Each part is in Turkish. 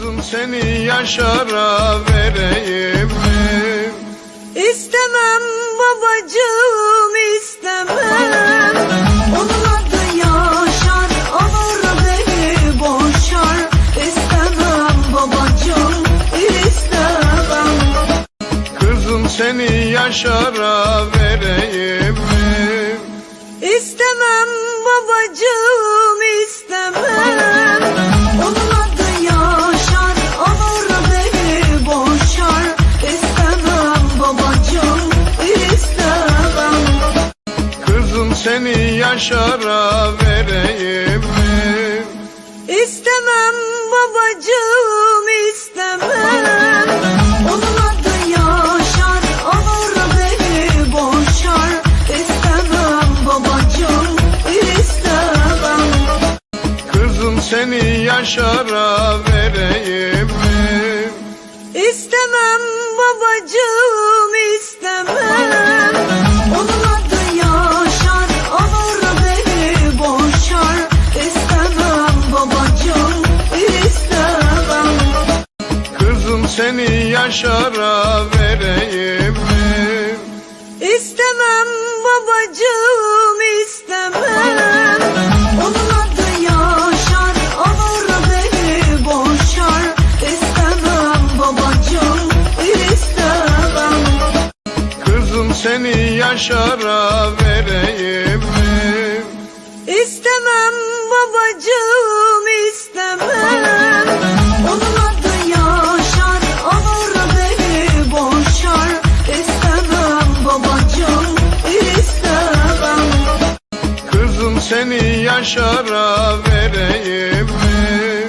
Kızım seni yaşara vereyim mi? İstemem babacığım istemem Onun adı Yaşar olur beni boşar İstemem babacığım istemem Kızım seni yaşara vereyim mi? İstemem babacığım istemem yaşara vereyim mi? İstemem babacığım istemem Onun adı Yaşar olur beni boşar İstemem babacığım istemem Kızım seni yaşara vereyim mi? İstemem babacığım seni yaşara vereyim mi? İstemem babacığım istemem Onun adı Yaşar olur beni boşar İstemem babacığım istemem Kızım seni yaşara vereyim mi? İstemem babacığım Kızım seni yaşara vereyim mi?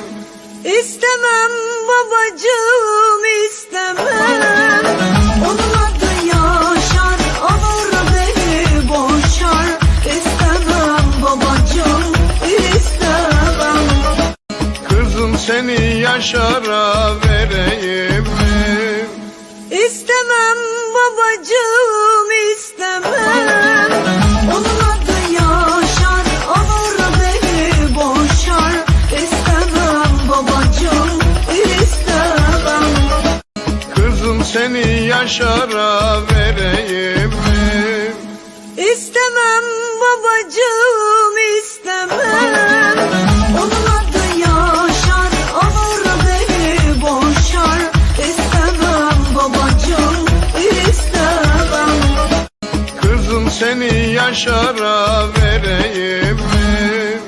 İstemem babacığım istemem. Onun adı Yaşar olur beni boşar. İstemem babacığım istemem. Kızım seni yaşara vereyim seni yaşara vereyim mi? İstemem babacığım istemem Onun adı Yaşar olur beni boşar İstemem babacığım istemem Kızım seni yaşara vereyim mi?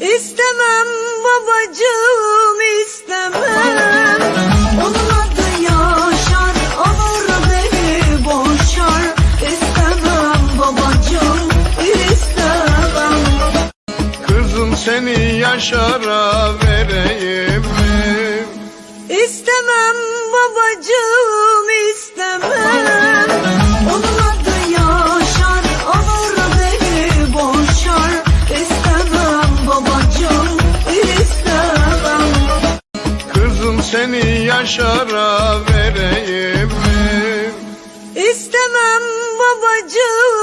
İstemem babacığım istemem seni yaşara vereyim mi? İstemem babacığım istemem Onun adı Yaşar olur beni boşar İstemem babacığım istemem Kızım seni yaşara vereyim mi? İstemem babacığım